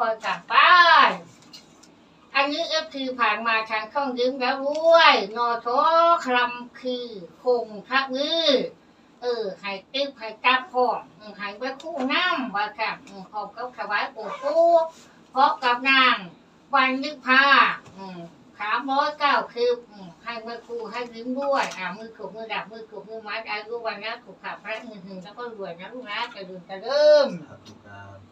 ไม่เป็นไรคอยกลับไปอันนี้เอฟทีผ่านมาทางช่องยืมแล้วรวยนอโทคลำคือคงทักมือเออให้ติ๊บให้จับพ่ออืมให้ไว้คู่น้ำว่าค่ะอืมขอบกับถวายปู่ปู่พรกับนาง วันนึกพาอืมสามร้อยเก้าคือให้ไว้คู่ให้ยิ้มด้วย อ่ามือขูมือดับมือขูมือมัดอายุวันนะถูกขับพระหนึ่งแล้วก็รวยนะลูกนะจะดื่มจะเริ่มครับทุกครับ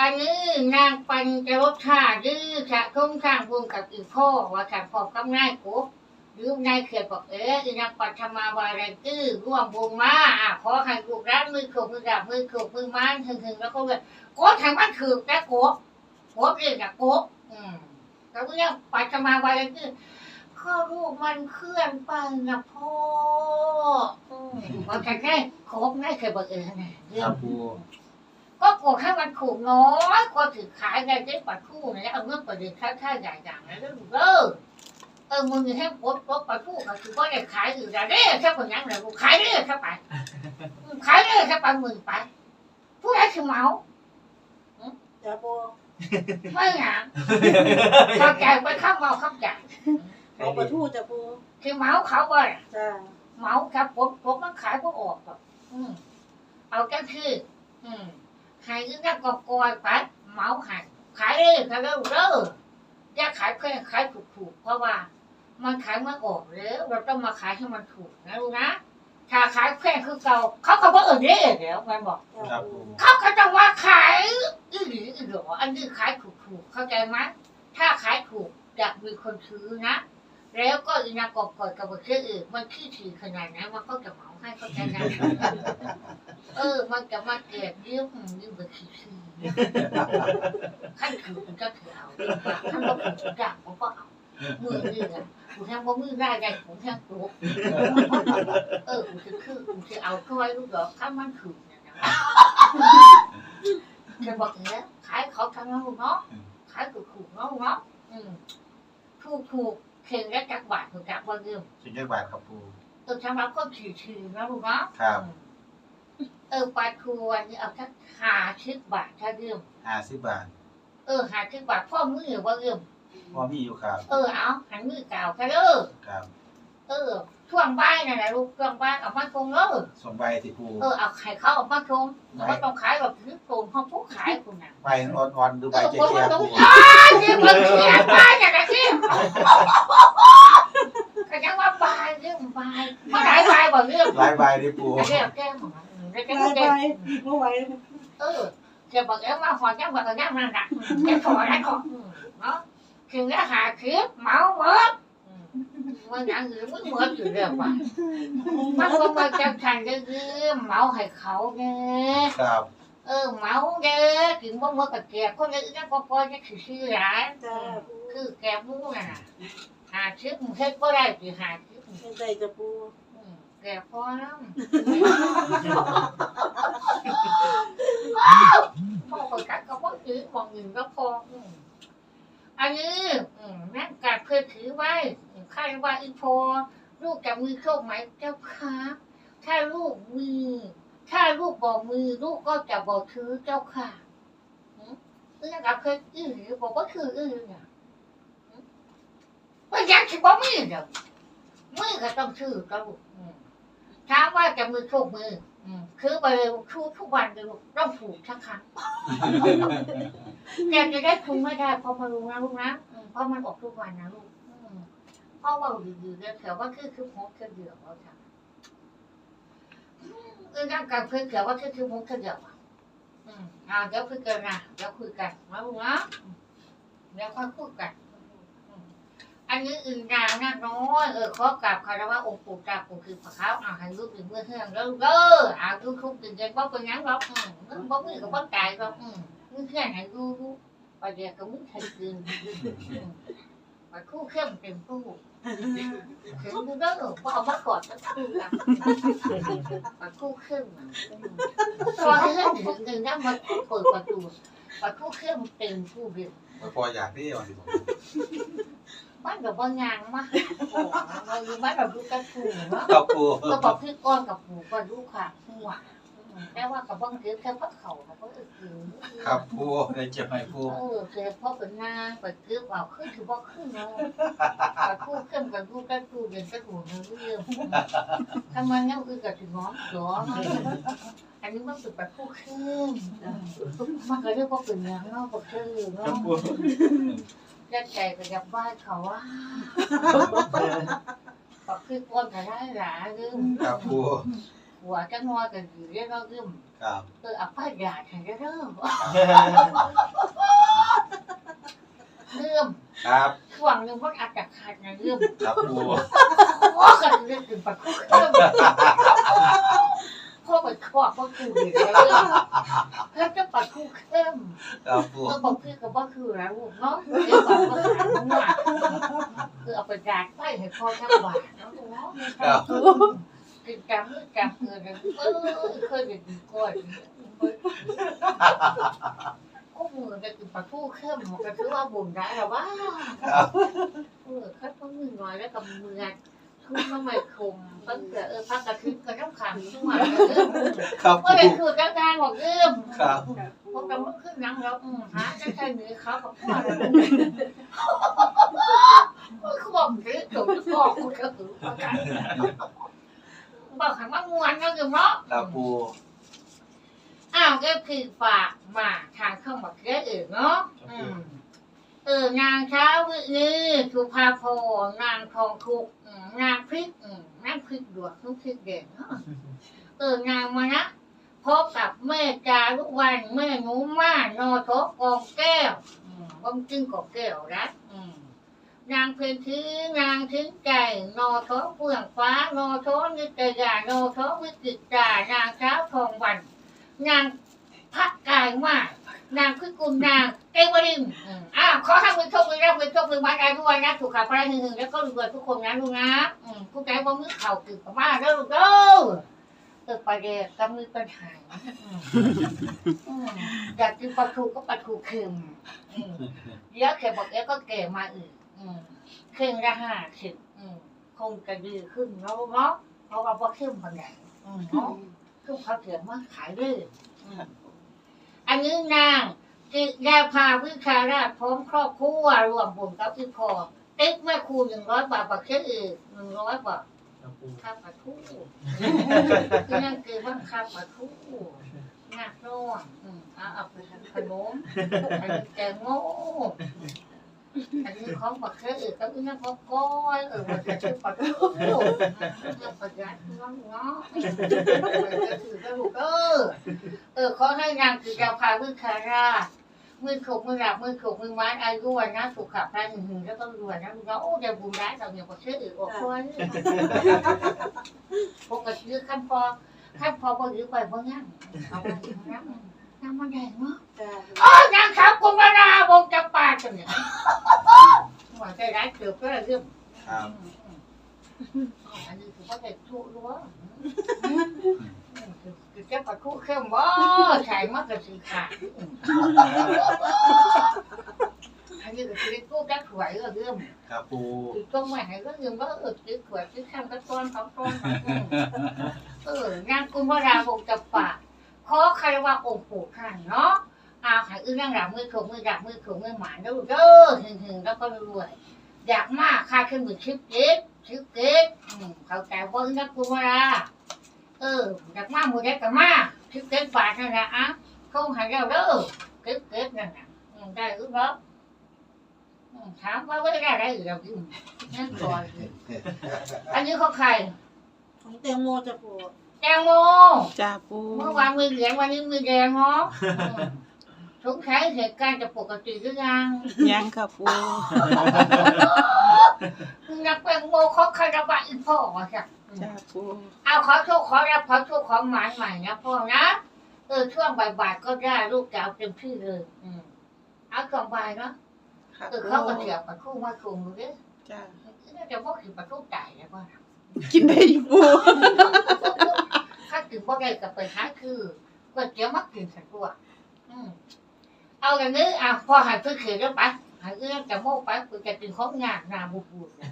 อันนี้นางปัญจะรสชาดื้อชะทุ่งข้างวงกับอีกพ่อว่าค่ะพอกำนายกุ๊บหรือนายเขียนบอกเอ๊ะอีนางปัทมาวารันตื้อร่วมวงมาอะขอให้ลูกร้านมือขูมือดับมือขูมือมันถึงถึงแล้วก็เลยโกดทางบ้านถือนะโกดโกดเรียกนะโกดอืมแล้วก็เนี่ยปัทมาวารันตื้อข้อรูปมันเคลื่อนไปนะพ่ออืมว่าแค่แค่โคบง่ายเคยบอกเออนะเรื่ครับปู ก็กลัวให้มันถูกน้อยกว่าถือขายได้ได้ปัดคู่นะเอาเงินประเดี๋ยวค่าค่าใหญ่อย่างนั้นแล้วเออเออมึงให้ปลดปลดปัดคู่ก็คือว่าได้ขายอยู่แต่เด้แค่คนนั้นเลยกูขายเด้แค่ไปอืมขายเด้แค่ไปหมื่นไปผู้ใดคือเมาจ้าปูไม่หยังเข้าใจไปข้ามเมาข้ามใจเอาปลาทูจ้าปูคือเมาเขาว่าจ้าเมาครับผมผมมันขายพวกออกหรอกอืมเอาก็คือ อืม ขายก็กอกอยไปเมาขายขายเลยขายแล้วเด้ออย่าขายแพงขายถูกๆเพราะว่า มันขายมาออกแล้วเราต้องมาขายให้มันถูกนะลูกนะถ้าขายแพงคือเก่าเขาก็บอกเออเด้เดี๋ยวมันบอกจ้าเขาก็ต้องว่าขายอีหรืออีหรออันนี้ขายถูกๆเข้าใจไหมถ้าขายถูกจะมีคนซื้อนะ แล้วก็อีนากอบกอดกับเชื่ออื่นมันขี้ถี่ขนาดนั้นมันก็จะเหมาให้เข้าใจนะเออ มันจะมาเกลียดยืมยืมแบบขี้ถี่ขั้นถือมันก็ถือเอาขั้นก็ถือจับมันก็เอามือนี่อะกูแทงว่ามือได้ไงกูแทงตัวเออกูจะคือกูจะเอาเข้าไว้ลูกดอกข้ามันถือเนี่ยนะแค่บอกอย่างนี้ขายเขาทางนั้นลูกเนาะขายถูกๆเนาะลูกเนาะอืมถูกถูกๆ เข่งและจักบาทถูกจักว่าเดิมชิ้นยักษ์บาทครับปูเออสำหรับคนถือถือนะลูกเนาะครับ เออปลาทูอันนี้เอาแค่หาชิบบาทถ้าเดิมห้าสิบบาทเออหาชิบบาทพ่อมือว่าเดิมพอมีอยู่ครับ เออเอาหันมือเก่าแค่เด้อครับ เออ ช่วงบ่ายนั่นแหละลูกช่วงบ่ายเอามาชงเด้อสมใบติปูเออเอาไข่เขาเอามาชงไม่ต้องขายแบบถือโกนเขาผู้ขายคุณน่ะใบอ่อนๆดูใบเออเจ๊คนๆมันต้ปูองอ้าที่มันเขียนบ่ายอย่างนั้นที่ก็ยังว่าบ่ายเรื่องบ่ายมาไหนบ่ายบ่เรื่องหลายใบดิปูแก้แก้หมดแล้วแก้ไปแก้ไปเมื่อไหร่เออเกี่ยวกับเอ็มาหอดแก้บอกกับแก้มันดักแก้ถอดได้ถอดเนาะคือเนื้อหาคลิปเมาเมิด มันอย่างอื่นมึงเมิดอยู่เรื่องว่ามันก็มาจับฉันก็คือเมาให้เขาเนี่ยครับเออเมาเด้อถึงบ่เมื่อกับแกคนนี้นั่นก็พอจะคือชื่อร้านจ้าปูคือแกมู้น่ะหาคลิปมึงเฮ็ดบ่ได้สิหาคลิปเป็นใจจ้าปูแกพอแล้วพ่อคนกัดก็พ่อถือของอื่นก็พออืมอันนี้อืมนั่งกัดเพื่อถือไว้ ข้าว่าอีโพลูกจะมือโชคไหมเจ้าค่ะถ้าลูกมือถ้าลูกบอกมือลูกก็จะบอกถือเจ้าค่ะอืมเรื่องกับเพื่อนอื้อหรือบอกว่าคืออื้อเนี่ยอืมว่าอยากถือบอกมือเดี๋ยวมือก็ต้องถือก็ลูกอืมถามว่าจะมือโชคมืออืมคือไปทุกทุกวันเลยลูกต้องผูกทั้งครั้งแกจะได้คุมไม่ได้เพราะมันรู้นะลูกนะอืมเพราะมันออกทุกวันนะลูกอืมเพราะว่าอยู่ๆเนี่ยแถวว่าคือคือหกคือเดียวเขาทำอืมเออร่างกายเพื่อนแถวว่าคือคือหกคือเดียวอะอืมอ่าเดี๋ยวคุยกันนะเดี๋ยวคุยกันนะลูกนะเดี๋ยวค่อยพูดกัน อันนี้อื่นดาวนักน้อยเออขอกราบคารวะองค์ปู่ตาปู่คือพระเขาเอาให้ลูกถึงเมื่อเฮืองแล้วเด้อเอาลูกทุกตื่นใจบ่เป็นหยังหรอกอืมมึงบ่มือก็บ่ตายหรอกอืมมึงแค่ไหนดูดูประเดี๋ยวก็มึงใช้คืน มไปคู่เข้มเต็มตู้ถึงดูเด้อบ่เอามากอดแล้วคู่กันไปคู่เข้มอะอืมพอที่เรื่องถึงถึงนั้นมันเปิดประตูไปคู่เข้มเต็มตู้เดียวพออยากได้วันที่ผมบ้านกับบ้านงานมาโอ้เราอยู่บ้านเราดูกระถูเนาะครับปูก็บอกพี่ก้อนกับผูก็รู้ค่ะหัว แต่ว่ากับบ้านคือแค่พักเขาเขาก็คือครับปูได้เจ็บไหมปูเออคือพ่อเป็นนางไปกึบเอาขึ้นถือว่าขึ้นเนาะไปคู่เข้มกับคู่กันคู่เย็นกับคู่เนื้อเรื่องทำไมเงี้ยคือกับถึงง้อหรออันนี้มันเป็นแบบคู่เข้มมันก็เรียกว่าเป็นนางเนาะก็คือครัเนาะบปูยัดใจกับยับไหว้เขาว่าก็คือก้นก็ได้หลาลืมครับปู หัวจะงอกันอยู่เรียกเราลืมครับเออเอาป้ายยาฉันจะเริ่มเริ่มครับช่วงหนึงมันอาจจะขาดนะเริ่มครับปูโอ้กันเรื่องถึงปัดคู่เริ่มพ่อไปควักพ่อคือเลยเริ่มเพื่อจะปัดคู่เริ่มครับปูก็บอกคือกับว่าคือแล้วลูกเนาะเดี๋ยวบอกว่าขาดมากคือเอาไปดาดไปให้พ่อทั้งบาทเนาะลูกเนาะครับ กินกำมือกำเงินเออเคยเป็นก้อนก็มือจะกินปลาทูเข้มก็ถือว่าบุญได้หรอวะครับเออแค่ต้องมือน้อยแล้วกับมือทุ่มน้ำมันคมตั้งแต่เออพักกระทึกกระน้ำขังทุกวันเออครับก็ปูเลยคือการการบอกเอื้อมครับพวกเราขึ้นนังแล้วอืมหาจะใช่เนื้อเขากับพ่อเขาบอกถือถูกบอกกูก็ถือ บอกขันว่ามวนก็คือเนาะครับปูอ้าวก็คือฝากมาทางเข้ามาเกลืออื่นเนาะอืมเออนางเช้าวินี่สุภาพรนางทองคุกอืมนางพริกอืมนางพริกดวกทุกพริกเด่นเนาะเออนางมานะพบกับแม่จารุวันแม่หนูม่านอทกองแก้วอืมบ้องจึงกองแก้วนะอืม นางเพลินทือนางถึงใจนอท้อเฟื่องฟ้านอท้อนิตยานอท้อวิกิตานางเช้าทองวัน นางพักกายมาก นางคือกุมนางเกวริมอ้าวขอให้มือโชคมือรับมือโชคมือไม้ได้ด้วยนะถูกขับไปหนึ่งแล้วก็รวยทุกคนนะลูกนะผู้ใจว่ามือเข่าตื่นมาแล้วลูกเด้อเออไปเดกกำมือปัญหาอืมอืมอยากกินปลาทูก็ปลาทูเค็มเดี๋ยวเข็มบอกเอ๊ะก็เก๋มาอีก อืมเค็มละห้าสิบคงจะดีขึ้นแล้วเนาะเพราะว่าพอเข้มคนใหญ่อืมเนาะคือเขาเขียนว่าขายเลยอืมอันนี้นางกิยาพาวิชาราชพร้อมครอบครัวรวมบุญกับพี่พอติ๊กแม่ครูหนึ่งร้อยบาทบักเชื่ออื่นหนึ่งร้อยบาทค่าปลาทูที่นั่นคือว่าค่าปลาทูหนักร้อนเอาเอาไปทำขนมอันนี้แกงโง่ อันนี้ของบักเชื่ออื่นกับอีนั่นก็ก้อยเออมันจะชื่อปลาทูเรื่องประหยัดน้องเนาะถือกระดูกเออเออขอให้นางคือยาพามือคารามือขกมือหลับมือขกมือไม้อายุวันนะสุขภาพหนึ่งหนึ่งแล้วก็รวยนะลูกเนาะโอ้ยบุญร้ายเราเนี่ยก็เชื่ออื่นออกคนปกติขั้นพอขั้นพอพอหรือไปพองั้นเอาไปนั่ง นั่งมาแดงเนาะจ้าอ๋อนางสาวกุมาราวงจำปาจังเนี่ยหัวใจร้ายเกือบก็เรื่องครับ อันนี้คือว่าแต่ทุรั้วคือจะปัดคู่เข้มบ่ใช่มากกว่าสีขาดอันนี้ก็คือกู้กักถวยก็เรื่องครับปูคือต้องมาให้ก็เรื่องว่าเออซื้อถวยซื้อข้ามก็ต้อนสองต้นเออนางกุมาราวงจะปา ขอใครว่าองค์ปู่ท่านเนาะอาหายอื้อนั่งหลับมือถงมือดับมือถงมือหมานเด้อเด้อหึงหึงแล้วก็รวยอยากมากค่าขึ้นมือชิปเก็ตชิปเก็ตอืมเขาใจว่านักกุมาราเอออยากมากมือได้กับมาชิปเก็ตบาทนั่นนะอะเขาหายแล้วเด้อเก็ตเก็ตนั่นน่ะอืมได้หรือเปล่าอืมถามว่าไม่ได้อะไรหรือเราอยู่นั่นก่อนอันนี้เขาใครของแตงโมจ้าปู แตงโมจ้าปูเมื่อวานมือเหลืองวันนี้มือแดงเนาะอืมสงสัยเหตุการณ์จะปกติหรือยังยังค่ะปูนักแตงโมเขาคาราบะอีพ่อวะจ้ะอืมจ้าปูเอาขอโชคขอรับขอโชคของหมายใหม่นะพ่อนะเออช่วงบ่ายๆก็ได้ลูกจะเอาเต็มที่เลยอืมเอาช่วงบ่ายเนาะค่ะเออปูเขาก็เสียบปลาทูมาคุมดูดิจ้าน่าจะพ่อกินปลาทูไก่แล้วป่ะกินได้อยู่ปูถ้า กินพ่อได้กับไปหาคือก๋วยเตี๋ยวมักกินสักตัวอืมเอาอย่างนี้อะพอหันไปเขียนแล้วไปหาเอื้อจะโม่ไปกูจะกินของงานนาบูบูดนะ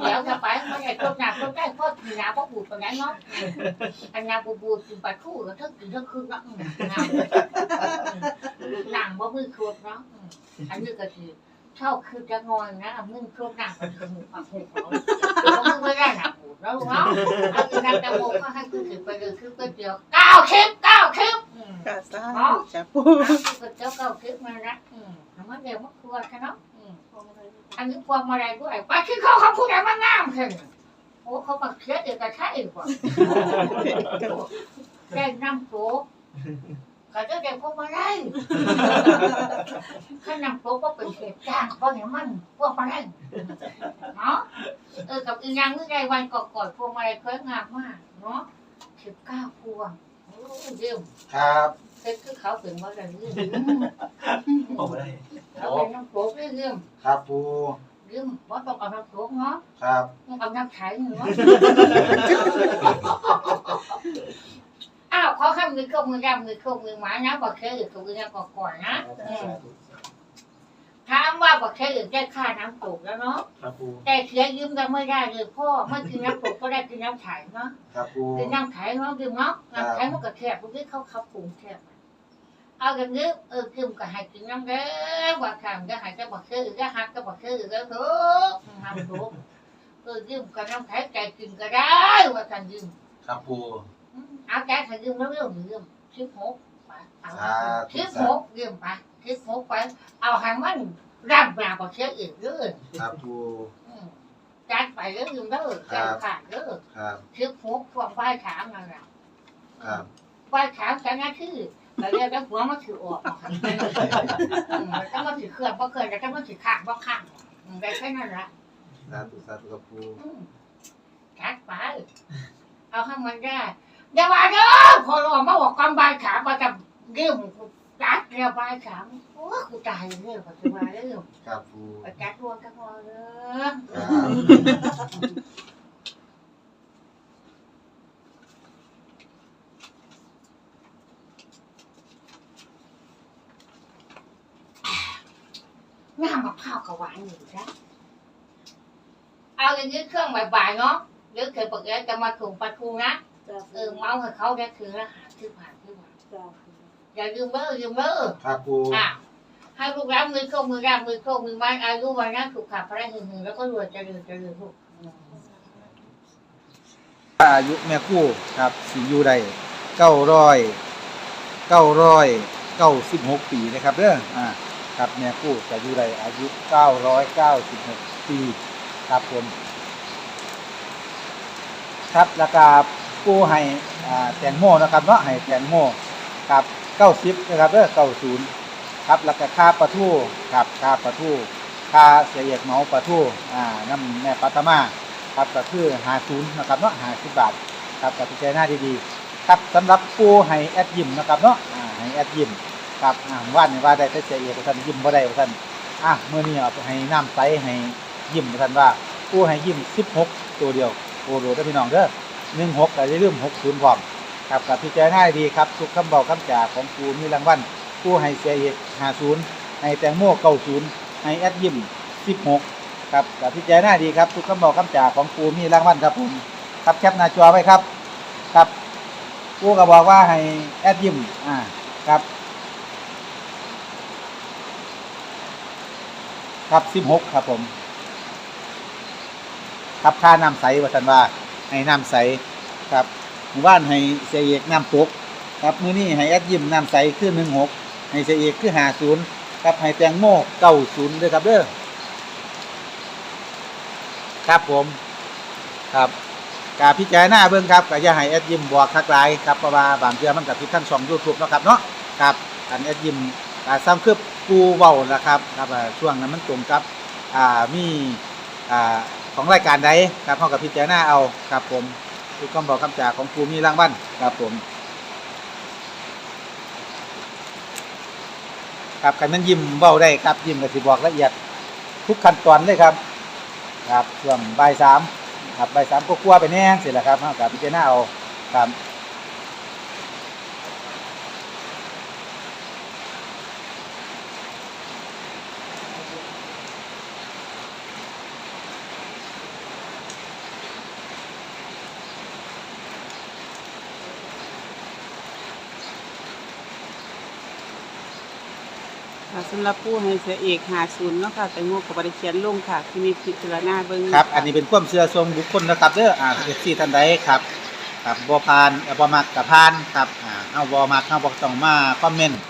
เดี๋ยวจะไปไม่ได้ต้นนานต้นได้พ่อกินนาพ่อบูดตรงนั้นเนาะอันนาบูบูกินปลาทูแล้วทั้งกินทั้งคืนเนาะอืมว่ามือครบเนาะอันนี้ก็คือ เช่าคือจะงอนนะเอามือครบหนักมันคือหมูปากหูเขาเพราะมือไม่ได้หนักหูแล้วเนาะเอาคือนักจะโมก็ให้คือถือไปเลยคือก๋วยเตี๋ยวเก้าคลิปเก้าคลิปอืมค่ะสาธุจ้าปูก๋วยเตี๋ยวเก้าคลิปมาละอืมทำมาเดี๋ยวมาครัวกันเนาะอืมพวงมาลัยอันนี้พวงมาลัยด้วยป้าคิดเขาเขาพูดอะไรมางามเถอะโอ้เขาบักเทียเอกชัยกว่าได้น้ำโต๊ะเขาจะได้พวงมาลัยข้าน้ำโต๊ะก็เป็นเหตุจ้างเพราะเนี่ยมันพวงมาลัยเนาะเออกับอีนางเมื่อไรวันก่อนๆพวงมาลัยเคยงามมากเนาะสิบเก้าพวงโอ้เยี่ยมครับเซ็ตคือเขาเป็นว่าอะไรเรื่องโอ้ได้เขาเป็นน้ำโต๊ะเรื่องครับปูเรื่องว่าต้องเอาน้ำโต๊ะเนาะครับเอาน้ำใช้เนาะ อ้าวขอข้ามมื อเข้ามือดำมือเข้ามือหมานะบอกแค่อื่นกับมือยังก่อนนะอืมถามว่าบอกแค่อื่นได้ค่าน้ำตกแล้วเนาะครับปูแต่เสียยืมกันไม่ได้เลยพ่อไม่กินน้ำตกก็ได้กินน้ำใสเนาะครับปูกินน้ำใสเนาะดื่มเนาะน้ำใสมันก็แคบพวกนี้เขาเขาปรุงแคบเอาอย่างนี้เออกินก็ให้กินน้ำเด้อว่าคำก็ให้ก็บอกแค่อื่นก็หักก็บอกแค่อื่นก็ถูกน้ำถูกเออยืมก็น้ำใสใจกินก็ได้ว่ากันยืมครับปูเอาใจใส่ยืมแล้วเรื่องยืม คิดหกไปเอาสาธุคิดหกยืมไปคิดหกไป เอาให้มันรับมาบอกเชื่ออีกเรื่องครับปูจัดไปเรื่องยืมเด้อแก้ขาดเด้อครับคิดหกพวกใบขามนั่นแหละครับใบขามแต่นั่นคือแต่เรียกแล้วหัวมันถือออกแล้วมันถือเคลื่อนเพราะเคลื่อนแล้วก็มันถือข้างเพราะข้างได้แค่นั้นละสาธุสาธุครับปูจัดไป เอาให้มันได้ อย่าว่าเด้อพอรอมาบอกความบายขามาจะเรื่องจัดเรียบายขาโอ้กูตายเรื่องปัจจุบันเรื่องครับปูไปจัดรวมกันพอเลยครับงามมะพร้าวกับหวานอยู่จ้ะเอาอย่างนี้เครื่องบ่ายๆเนาะเดี๋ยวเคยปกติจะมาถุงปลาทูนะ จ้าเออเมาให้เขาได้คือละหาที่ผ่านที่ผ่านจ้าอย่าลืมเบอร์ลืมเบอร์ครับปูอะให้ลูกรับมือเข้ามือรับมือเข้ามือไม้อายุวันนั้นถูกขับพระหึงหึงแล้วก็รวยเจริญเจริญลูกอายุแม่คู่ครับสิอยู่ได้เก้าร้อยเก้าร้อยเก้าสิบหกปีนะครับเด้ออ่าครับแม่คู่จะอยู่ได้อายุเก้าร้อยเก้าสิบหกปีครับผมครับแล้วก็ กูให้อ่าแตงโมนะครับเนาะให้แตงโมครับเก้าสิบนะครับเด้อเก้าศูนย์ครับแล้วก็ค่าปลาทูครับค่าปลาทูค่าเสียเอกเมาปลาทูอ่าน้ำแม่ปัตตมาครับก็คือหาศูนย์นะครับเนาะหาสิบบาทครับกับพิจารณาดีๆครับสำหรับปูให้แอดยิมนะครับเนาะอ่าให้แอดยิมครับอ่าว่านนี่ว่าได้แต่เสียเอกท่านยิมบ่ได้ท่านอะเมื่อนี้เอาไปให้น้ำใสให้ยิมท่านว่าปูให้ยิมสิบหกตัวเดียวโอ้โหได้อพี่น้องเด้อ หนึ่งหกแต่อย่าลืมหกศูนย์พร้อมครับกับพิจารณาดีครับทุกคำบอกคำจ่าของปูมีรางวัลปูให้เสียเอกหาศูนย์ให้แตงโมเก้าศูนย์ให้แอดยิมสิบหกครับกับพิจารณาดีครับทุกคำบอกคำจ่าของปูมีรางวัลครับผมครับแคปหน้าจอไว้ครับครับปูก็บอกว่าให้แอดยิมอ่าครับครับสิบหกครับผม ครับค่าน้ำใสว่าสันว่า ให้น้ำใสครับหมู่บ้านให้เสียเอกน้ำตกครับมื้อนี้ให้แอดยิมน้ำใสคือหนึ่งหกให้เสียเอกคือหาศูนย์ครับให้แตงโมเก้าศูนย์ด้วยครับเด้อครับผมครับกาพิจารณาเบิ่งครับก็อย่าให้แอดยิมบอกทักหลายครับเพราะว่าบางเทื่อมันกับที่ทั้งช่อง YouTube เนาะครับเนาะครับอันแอดยิมอ่าซ้ำคือปูเว้านะครับครับช่วงนั้นมันตรงกับอ่ามีอ่า ของรายการใดครับเฮากับพิจารณาเอาครับผมคือกคำบอกคำจากของปูมีรางบ้านครับผมครับคันมันยิ้มเบ้าได้ครับยิ้มก็สิบอกละเอียดทุกขั้นตอนเลยครับ ครับช่วงบ่ายสามครับบ่ายสามก็กลัวไปแน่เสร็จแล้วครับเอากับพิจารณาเอาครับ ค่ะสำหรับผู้ให้เสียเอกหาศูนย์เนาะค่ะแต่งโมกับบริเขียนลงค่ะที่มีพิจารณาเบิ่งครับ อันนี้เป็นความเชื่อส่วนบุคคลนะครับเด้ออ่าเอฟซีท่านใดครับครับบ่พานเอ่อบ่มักกับพานครับอ่าเอาบ่มักเอาบ่ต้องมาคอมเมนต์